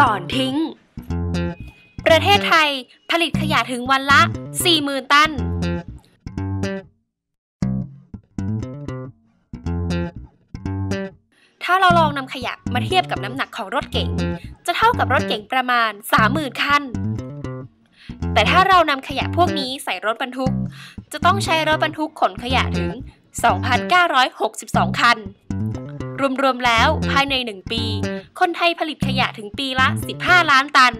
ก่อนทิ้ง ประเทศไทยผลิตขยะถึงวันละ 40,000 ตัน ถ้าเราลองนำขยะมาเทียบกับน้ำหนักของรถเก๋ง จะเท่ากับรถเก๋งประมาณ 30,000 คัน แต่ถ้าเรานำขยะพวกนี้ใส่รถบรรทุก จะต้องใช้รถบรรทุกขนขยะถึง 2,962 คัน รวมๆแล้วภายใน 1 ปี คนไทยผลิตขยะถึงปีละ 15 ล้านตัน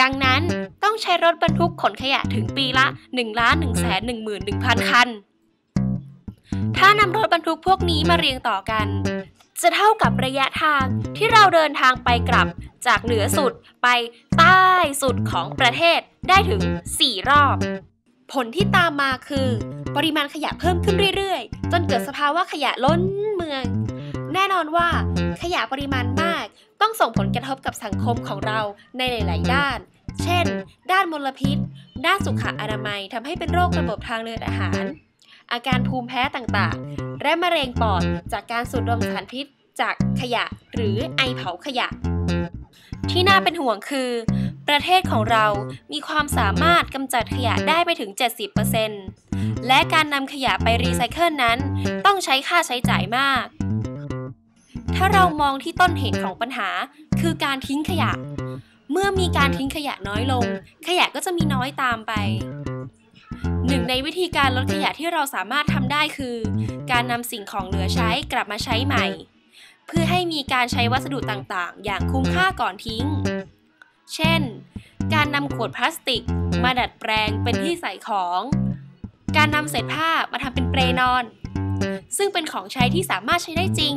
ดังนั้นต้องใช้รถบรรทุกขนขยะถึงปีละ1ล้าน1 1 1 0 0 0 คัน ถ้านำรถบรรทุกพวกนี้มาเรียงต่อกัน จะเท่ากับระยะทางที่เราเดินทางไปกลับจากเหนือสุดไปใต้สุดของประเทศได้ถึง 4 รอบ ผลที่ตามมาคือ ปริมาณขยะเพิ่มขึ้นเรื่อยๆ จนเกิดสภาวะขยะล้นเมือง แน่นอนว่าขยะปริมาณมาก ต้องส่งผลกระทบกับสังคมของเราในหลาย ๆ ด้าน เช่น ด้านมลพิษ ด้านสุขอนามัยทำให้เป็นโรคระบบทางเดินอาหาร อาการภูมิแพ้ต่าง ๆ และมะเร็งปอดจากการสูดดมสารพิษจากขยะหรือไอเผาขยะ ที่น่าเป็นห่วงคือ ประเทศของเรามีความสามารถกำจัดขยะได้ไปถึง 70%และการนำขยะไปรีไซเคิลนั้น ต้องใช้ค่าใช้จ่ายมาก ถ้าเรามองที่ต้นเหตุของปัญหา คือการทิ้งขยะ เมื่อมีการทิ้งขยะน้อยลง ขยะก็จะมีน้อยตามไปหนึ่งในวิธีการลดขยะที่เราสามารถทำได้คือ การนำสิ่งของเหลือใช้กลับมาใช้ใหม่ เพื่อให้มีการใช้วัสดุต่างๆ อย่างคุ้มค่าก่อนทิ้ง เช่น การนำขวดพลาสติก มาดัดแปลงเป็นที่ใส่ของ การนำเศษผ้ามาทำเป็นเปรนอน ซึ่งเป็นของใช้ที่สามารถใช้ได้จริง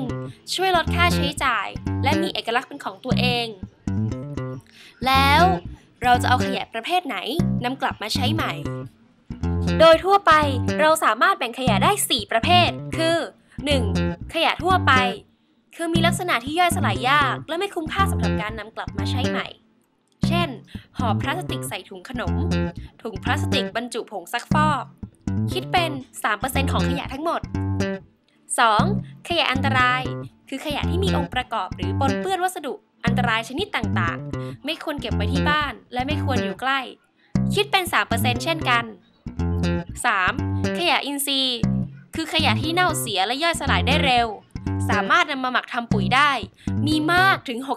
ช่วยลดค่าใช้จ่าย และมีเอกลักษณ์เป็นของตัวเอง แล้วเราจะเอาขยะประเภทไหนนำกลับมาใช้ใหม่ โดยทั่วไปเราสามารถแบ่งขยะได้ 4 ประเภท คือ 1. ขยะทั่วไป คือมีลักษณะที่ย่อยสลายยาก และไม่คุ้มค่าสำหรับการนำกลับมาใช้ใหม่ เช่น ห่อพลาสติกใส่ถุงขนม ถุงพลาสติกบรรจุผงซักฟอก คิดเป็น 3%ของขยะทั้งหมด 2. ขยะอันตราย คือขยะที่มีองค์ประกอบหรือปนเปื้อนวัสดุอันตรายชนิดต่างๆ ไม่ควรเก็บไว้ที่บ้านและไม่ควรอยู่ใกล้ คิดเป็น 3%เช่นกัน 3. ขยะอินทรีย์ คือขยะที่เน่าเสียและย่อยสลายได้เร็ว สามารถนำมาหมักทำปุ๋ยได้ มีมากถึง 64%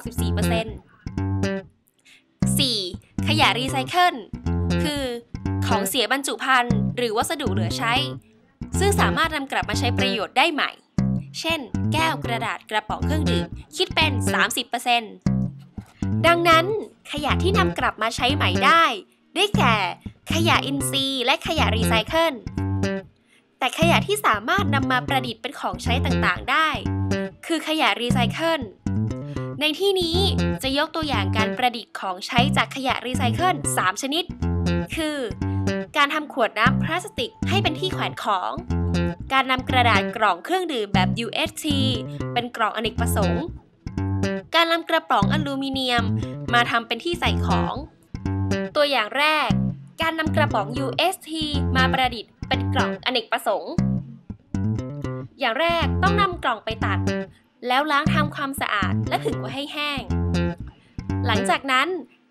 4. ขยะรีไซเคิล ของเสียบรรจุภัณฑ์หรือวัสดุเหลือใช้ ซึ่งสามารถนำกลับมาใช้ประโยชน์ได้ใหม่ เช่น แก้วกระดาษกระป๋องเครื่องดื่มคิดเป็น 30%ดังนั้น ขยะที่นำกลับมาใช้ใหม่ได้ ได้แก่ ขยะอินทรีย์และขยะรีไซเคิลแต่ขยะที่สามารถนำมาประดิษฐ์เป็นของใช้ต่างๆได้ คือขยะรีไซเคิล ในที่นี้จะยกตัวอย่างการประดิษฐ์ของใช้จากขยะรีไซเคิล 3 ชนิด คือ การทำขวดน้ำพลาสติกให้เป็นที่แขวนของ การนำกระดาษกล่องเครื่องดื่มแบบ UST เป็นกล่องอเนกประสงค์ การนำกระป๋องอลูมิเนียมมาทำเป็นที่ใส่ของ ตัวอย่างแรก การนำกระป๋อง UST มาประดิษฐ์เป็นกล่องอเนกประสงค์ อย่างแรกต้องนำกล่องไปตัด แล้วล้างทำความสะอาดและผึ่งไว้ให้แห้ง หลังจากนั้น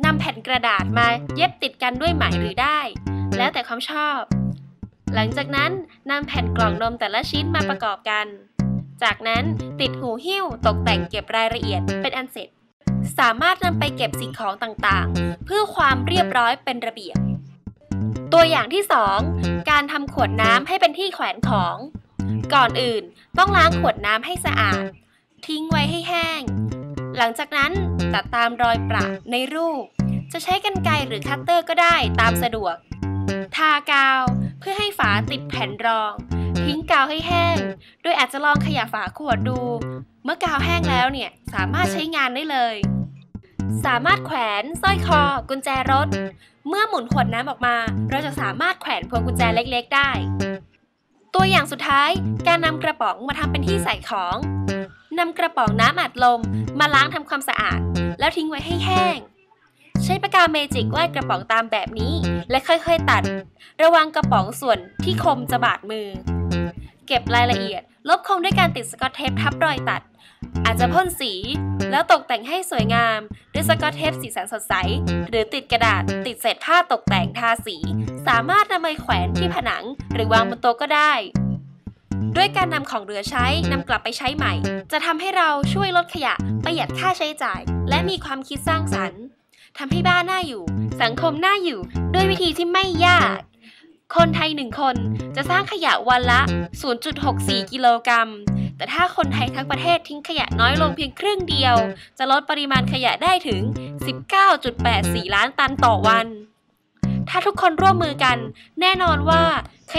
นำแผ่นกระดาษมาเย็บติดกันด้วยไหมหรือได้ แล้วแต่ความชอบ หลังจากนั้นนำแผ่นกล่องนมแต่ละชิ้นมาประกอบกัน จากนั้นติดหูหิ้วตกแต่งเก็บรายละเอียดเป็นอันเสร็จ สามารถนำไปเก็บสิ่งของต่างๆ เพื่อความเรียบร้อยเป็นระเบียบ ตัวอย่างที่ 2 การทำขวดน้ำให้เป็นที่แขวนของ ก่อนอื่นต้องล้างขวดน้ำให้สะอาด ทิ้งไว้ให้แห้ง หลังจากนั้นตัดตามรอยประในรูป จะใช้กรรไกรหรือคัตเตอร์ก็ได้ตามสะดวก ทากาวเพื่อให้ฝาติดแผ่นรอง ทิ้งกาวให้แห้ง โดยอาจจะลองขยับฝาขวดดู เมื่อกาวแห้งแล้วเนี่ยสามารถใช้งานได้เลย สามารถแขวนสร้อยคอ กุญแจรถ เมื่อหมุนขวดน้ำออกมา เราจะสามารถแขวนพวงกุญแจเล็กๆได้ ตัวอย่างสุดท้ายการนำกระป๋องมาทำเป็นที่ใส่ของ นำกระป๋องน้ำอัดลมมาล้างทำความสะอาด แล้วทิ้งไว้ให้แห้ง ใช้ปากกาเมจิกวาดกระป๋องตามแบบนี้ และค่อยๆตัด ระวังกระป๋องส่วนที่คมจะบาดมือ เก็บรายละเอียด ลบคมด้วยการติดสกอตเทปทับรอยตัด อาจจะพ่นสี แล้วตกแต่งให้สวยงาม ด้วยสกอตเทปสีสันสดใส หรือติดกระดาษ ติดเศษผ้าตกแต่งทาสี สามารถนำไปแขวนที่ผนัง หรือวางบนโต๊ะก็ได้ ด้วยการนำของเหลือใช้นำกลับไปใช้ใหม่ จะทำให้เราช่วยลดขยะ ประหยัดค่าใช้จ่าย และมีความคิดสร้างสรรค์ทำให้บ้านน่าอยู่ สังคมน่าอยู่ ด้วยวิธีที่ไม่ยาก คนไทยหนึ่งคนจะสร้างขยะวันละ 0.64 กิโลกรัม แต่ถ้าคนไทยทั้งประเทศทิ้งขยะน้อยลงเพียงครึ่งเดียว จะลดปริมาณขยะได้ถึง 19.84 ล้านตันต่อวัน ถ้าทุกคนร่วมมือกัน แน่นอนว่า